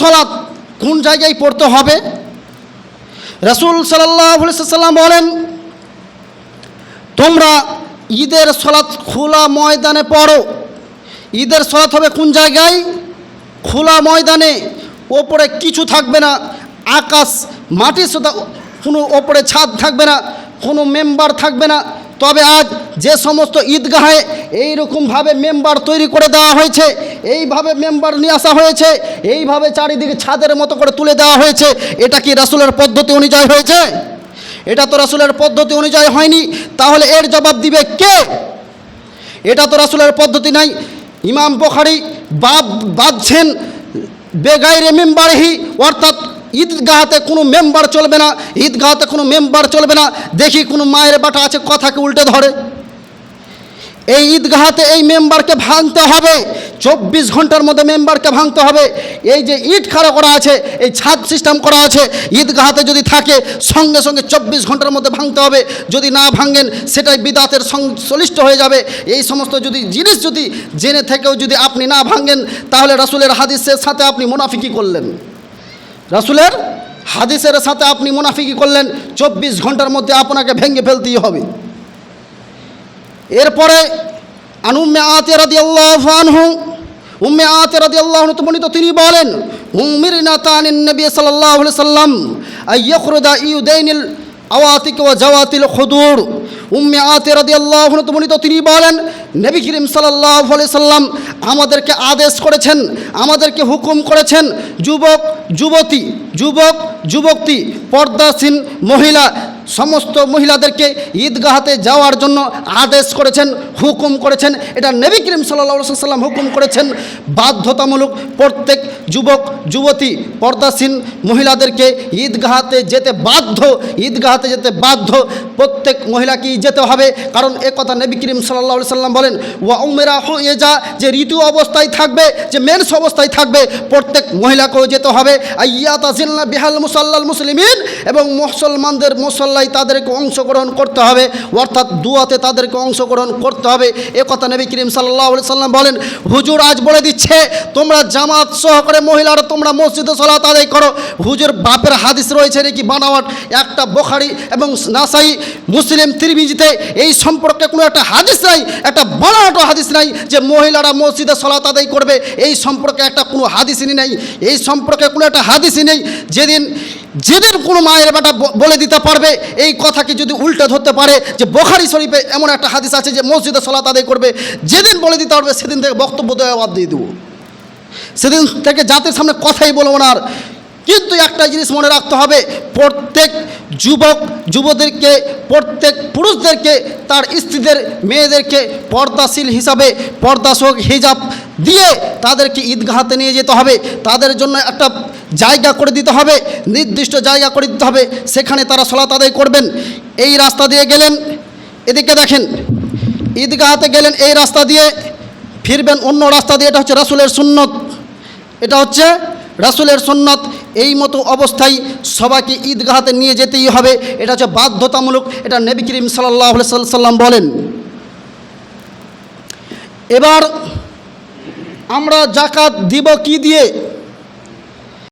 সলাৎ কোন জায়গায় পড়তে হবে? রসুল সাল্লাম বলেন, তোমরা ঈদের সলাৎ খোলা ময়দানে পড়ো। ঈদের সলাৎ হবে কোন জায়গায়? খোলা ময়দানে, ওপরে কিছু থাকবে না, আকাশ মাটির সাথে কোনো ওপরে ছাদ থাকবে না, কোনো মেম্বার থাকবে না তবে আজ যে সমস্ত ঈদগাহে এইরকমভাবে মেম্বার তৈরি করে দেওয়া হয়েছে, এইভাবে মেম্বার নিয়ে আসা হয়েছে, এইভাবে চারিদিকে ছাদের মতো করে তুলে দেওয়া হয়েছে, এটা কি রাসুলের পদ্ধতি অনুযায়ী হয়েছে? এটা তো রাসুলের পদ্ধতি অনুযায়ী হয়নি, তাহলে এর জবাব দিবে কে? এটা তো রাসুলের পদ্ধতি নাই। ইমাম বখারি বাদ বাঁধছেন, বেগাইরে মেম্বারহি, অর্থাৎ ঈদগাহাতে কোনো মেম্বার চলবে না, ঈদগাহাতে কোনো মেম্বার চলবে না। দেখি কোনো মায়ের বাটা আছে, কথাকে উল্টে ধরে। এই ঈদগাহাতে এই মেম্বারকে ভাঙতে হবে, চব্বিশ ঘণ্টার মধ্যে মেম্বারকে ভাঙতে হবে। এই যে ইট খাড়া করা আছে, এই ছাদ সিস্টেম করা আছে, ঈদগাহাতে যদি থাকে, সঙ্গে সঙ্গে চব্বিশ ঘণ্টার মধ্যে ভাঙতে হবে। যদি না ভাঙেন, সেটাই বিদাতের সংশ্লিষ্ট হয়ে যাবে। এই সমস্ত যদি জিনিস যদি জেনে থেকেও যদি আপনি না ভাঙেন, তাহলে রাসুলের হাদিসের সাথে আপনি মুনাফিকি করলেন। রাসুলের হাদিসের সাথে আপনি মুনাফিকি করলেন, চব্বিশ ঘণ্টার মধ্যে আপনাকে ভেঙে ফেলতেই হবে। এরপরে আনুম্মে আতে রাদি আল্লাহ আনহু, উম্মে আতে রাদি আল্লাহ তো তিনি বলেন হুমির না তানিন নবী সাল্লাহ সাল্লাম, আইয়খরুদা ইউদাইনিল আওয়াতিক ও জাওয়াতিল খুদুর। উম্মে আতে রাদি আল্লাহ বর্ণিত তিনি বলেন, নবী করিম সাল্লাহ সাল্লাম আমাদেরকে আদেশ করেছেন, আমাদেরকে হুকুম করেছেন, যুবক, যুবতী যুবক, যুবতী, পর্দাসীন মহিলা সমস্ত মহিলাদেরকে ঈদগাহাতে যাওয়ার জন্য আদেশ করেছেন, হুকুম করেছেন। এটা নবী করিম সাল্লা সাল্লাম হুকুম করেছেন, বাধ্যতামূলক প্রত্যেক যুবক, যুবতী, পর্দাসীন মহিলাদেরকে ঈদগাহাতে যেতে বাধ্য, ঈদগাহাতে যেতে বাধ্য প্রত্যেক মহিলাকেই যেতে হবে। কারণ এ কথা নবী করিম সাল্লা সাল্লাম বলেন, ওয়া উমেরা হয়ে যা যে ঋতু অবস্থায় থাকবে, যে মেন্স অবস্থায় থাকবে, প্রত্যেক মহিলাকেও যেতে হবে। আইয়া তাজিল্লা বিহাল মুসাল্লাল মুসলিমিন এবং মুসলমানদের মুসল্লাই তাদেরকে অংশগ্রহণ করতে হবে, অর্থাৎ দুয়াতে তাদেরকে অংশগ্রহণ করতে হবে। এ কথা নবী করিম সাল্লাহ সাল্লাম বলেন, হুজুর আজ বলে দিচ্ছে, তোমরা জামাত সহকারে মহিলারা তোমরা মসজিদে সলাত আদায় করো। হুজুর, বাপের হাদিস রয়েছে নাকি বানাওয়াট একটা বোখারি এবং নাসাই, মুসলিম তিরমিজিতে এই সম্পর্কে কোনো একটা হাদিস নাই, একটা বানাওয়াট হাদিস নাই যে মহিলারা মসজিদে সলাত আদায় করবে। এই সম্পর্কে একটা কোনো হাদিসই নেই, এই সম্পর্কে কোনো একটা হাদিসই নেই। যেদিন যেদিন কোনো মায়ের বেটা বলে দিতে পারবে, এই কথাকে যদি উল্টে ধরতে পারে যে বোখারি শরীফে এমন একটা হাদিস আছে যে মসজিদে সলাত আদায় করবে, যেদিন বলে দিতে পারবে সেদিন থেকে বক্তব্য দেওয়া বাদ দিয়ে দেবো। সেদিন থেকে জাতির সামনে কথাই বলব না আর। কিন্তু একটা জিনিস মনে রাখতে হবে, প্রত্যেক যুবক যুবদেরকে প্রত্যেক পুরুষদেরকে, তার স্ত্রীদের, মেয়েদেরকে পর্দাশীল হিসাবে পর্দাশোক হিজাব দিয়ে তাদেরকে ঈদগাহাতে নিয়ে যেতে হবে। তাদের জন্য একটা জায়গা করে দিতে হবে, নির্দিষ্ট জায়গা করে দিতে হবে, সেখানে তারা সলাত আদায় করবেন। এই রাস্তা দিয়ে গেলেন, এদিকে দেখেন, ঈদগাহাতে গেলেন, এই রাস্তা দিয়ে ফিরবেন অন্য রাস্তা দিয়ে, এটা হচ্ছে রাসুলের সুন্নত। এটা হচ্ছে রাসুলের সুন্নত। এই মতো অবস্থায় সবাইকে ঈদগাহাতে নিয়ে যেতেই হবে, এটা হচ্ছে বাধ্যতামূলক, এটা নবী করিম সাল্লাহ সাল্লাম বলেন। এবার আমরা জাকাত দিব কি দিয়ে?